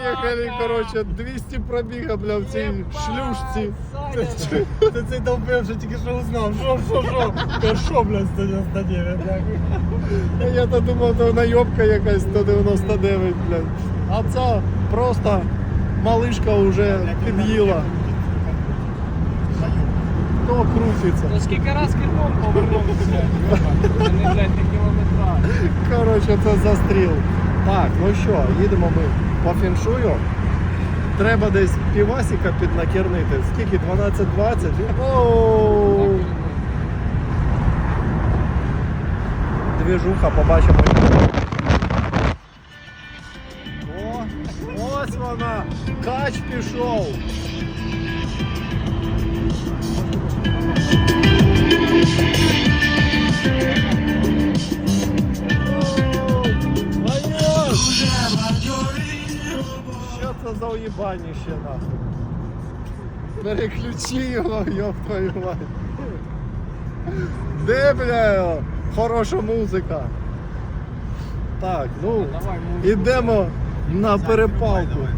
Приїхали, коротше, 200 пробіга, бля, в цій шлюшці. Ти цей довбив, що тільки що узнав. Що, що, що? Та що, блядь, 199, А Я то думав, то найобка якась 199, блядь. А це просто малишка вже під'їла. То крутиться. Ну скільки раз кермом повернувся? Не, блядь, кілометра. Коротше, це застріл. Так, ну що, їдемо ми по фіншую. Треба десь півасика піднакернити. Скільки? 12-20? Оу! Двіжуха, побачимо. О, ось вона! Кач пішов! Що це за уїбаніще нахуй? Переключи його, йоб твою мать. Де, бля, хороша музика. Так, ну, йдемо ідемо на перепалку.